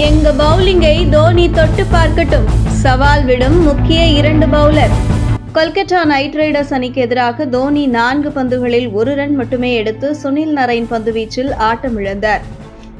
எங்க பவுலிங்கை தோனி தொட்டு பார்க்கட்டும். சவால் விடும் முக்கிய இரண்டு பவுலர் கொல்கத்தா நைட் ரைடர்ஸ் அணிக்கு எதிராக தோனி நான்கு பந்துகளில் ஒரு ரன் மட்டுமே எடுத்து சுனில் நரைன் பந்துவீச்சில் ஆட்டமிழந்தார்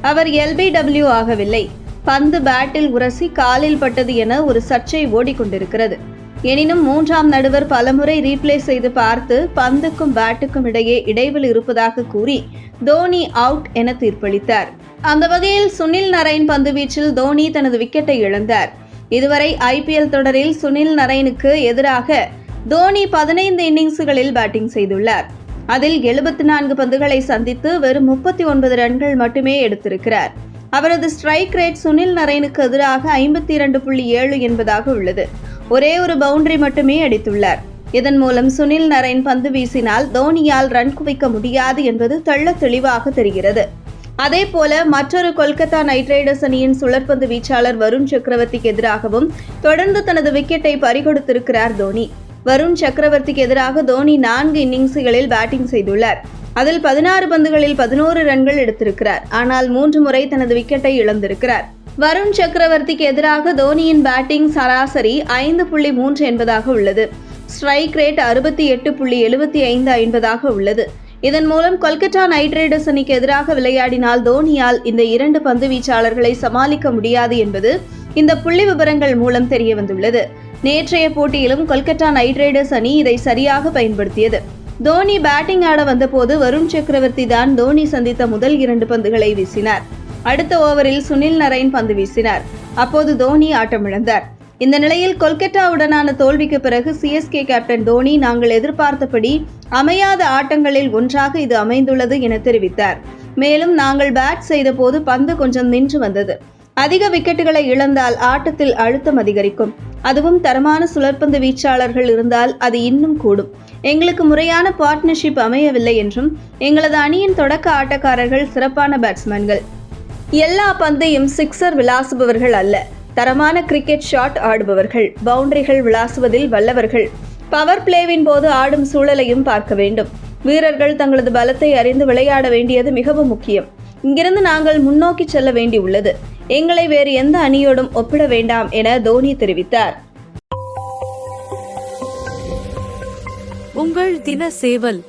அவர் எல்பிடபிள்யூ ஆகவில்லை. பந்து பேட்டில் உரசி காலில் பட்டது என ஒரு சர்ச்சை ஓடிக்கொண்டிருக்கிறது. எனினும் மூன்றாம் நடுவர் பலமுறை ரீப்ளே செய்து பார்த்து பந்துக்கும் பேட்டுக்கும் இடையே இடைவெளி இருப்பதாக கூறி தோனி அவுட் என தீர்ப்பளித்தார். அந்த வகையில் சுனில் நரைன் பந்துவீச்சில் தோனி தனது விக்கெட்டை இழந்தார். இதுவரை ஐபிஎல் தொடரில் சுனில் நரைனுக்கு எதிராக தோனி பதினைந்து இன்னிங்ஸ்களில் பேட்டிங் செய்துள்ளார். அதில் எழுபத்தி நான்கு பந்துகளை சந்தித்து வெறும் முப்பத்தி ஒன்பது ரன்கள் மட்டுமே எடுத்திருக்கிறார். அவரது ஸ்ட்ரைக் ரேட் சுனில் நரைனுக்கு எதிராக ஐம்பத்தி இரண்டு புள்ளி ஏழு என்பதாக உள்ளது. ஒரே ஒரு பவுண்டரி மட்டுமே அடித்துள்ளார். இதன் மூலம் சுனில் நரேன் பந்து வீசினால் தோனியால் ரன் குவிக்க முடியாது என்பது தள்ள தெளிவாக தெரிகிறது. அதே போல மற்றொரு கொல்கத்தா நைட் ரைடர்ஸ் அணியின் சுழற்பந்து வீச்சாளர் வருண் சக்கரவர்த்திக்கு எதிராகவும் தொடர்ந்து தனது விக்கெட்டை பறிகொடுத்திருக்கிறார் தோனி. வருண் சக்கரவர்த்திக்கு எதிராக தோனி நான்கு இன்னிங்ஸ்களில் பேட்டிங் செய்துள்ளார். அதில் பதினாறு பந்துகளில் பதினோரு ரன்கள் எடுத்திருக்கிறார். ஆனால் மூன்று முறை தனது விக்கெட்டை இழந்திருக்கிறார். வருண் சக்கரவர்த்திக்கு எதிராக தோனியின் பேட்டிங் சராசரி ஐந்து புள்ளி மூன்று என்பதாக உள்ளது. ஸ்ட்ரைக் ரேட் அறுபத்தி எட்டு புள்ளி எழுபத்தி ஐந்து ஐம்பதாக உள்ளது. இதன் மூலம் கொல்கத்தா நைட் ரைடர்ஸ் அணிக்கு எதிராக விளையாடினால் தோனியால் இந்த இரண்டு பந்து வீச்சாளர்களை சமாளிக்க முடியாது என்பது இந்த புள்ளி விவரங்கள் மூலம் தெரிய வந்துள்ளது. நேற்றைய போட்டியிலும் கொல்கத்தா நைட் ரைடர்ஸ் அணி இதை சரியாக பயன்படுத்தியது. தோனி பேட்டிங் ஆட வந்தபோது வருண் சக்கரவர்த்தி தான் தோனி சந்தித்த முதல் இரண்டு பந்துகளை வீசினார். அடுத்த ஓவரில் சுனில் நரைன் பந்து வீசினார். அப்போது தோனி ஆட்டமிழந்தார். இந்த நிலையில் கொல்கத்தாவுடனான தோல்விக்கு பிறகு சிஎஸ்கே கேப்டன் தோனி நாங்கள் எதிர்பார்த்தபடி அமையாத ஆட்டங்களில் ஒன்றாக இது அமைந்துள்ளது என தெரிவித்தார். மேலும் நாங்கள் பேட் செய்தபோது பந்து கொஞ்சம் நின்று வந்தது. அதிக விக்கெட்டுகளை இழந்தால் ஆட்டத்தில் அழுத்தம் அதிகரிக்கும். அதுவும் தரமான சுழற்பந்து வீச்சாளர்கள் இருந்தால் அது இன்னும் கூடும். எங்களுக்கு முறையான பார்ட்னர்ஷிப் அமையவில்லை என்றும் எங்களது அணியின் தொடக்க ஆட்டக்காரர்கள் சிறப்பான பேட்ஸ்மேன்கள் எல்லா பந்தையும் சிக்ஸர் விளாசுபவர்கள் அல்ல. தரமான கிரிக்கெட் ஷாட் ஆடுபவர்கள். பவுண்டரிகள் விளாசுவதில் வல்லவர்கள். பவர் பிளேவின் போது ஆடும் சூழலையும் பார்க்க வேண்டும். வீரர்கள் தங்களது பலத்தை அறிந்து விளையாட வேண்டியது மிகவும் முக்கியம். இங்கிருந்து நாங்கள் முன்னோக்கி செல்ல வேண்டியுள்ளது. எங்களை வேறு எந்த அணியோடும் ஒப்பிட வேண்டாம் என தோனி தெரிவித்தார். உங்கள் தின சேவல்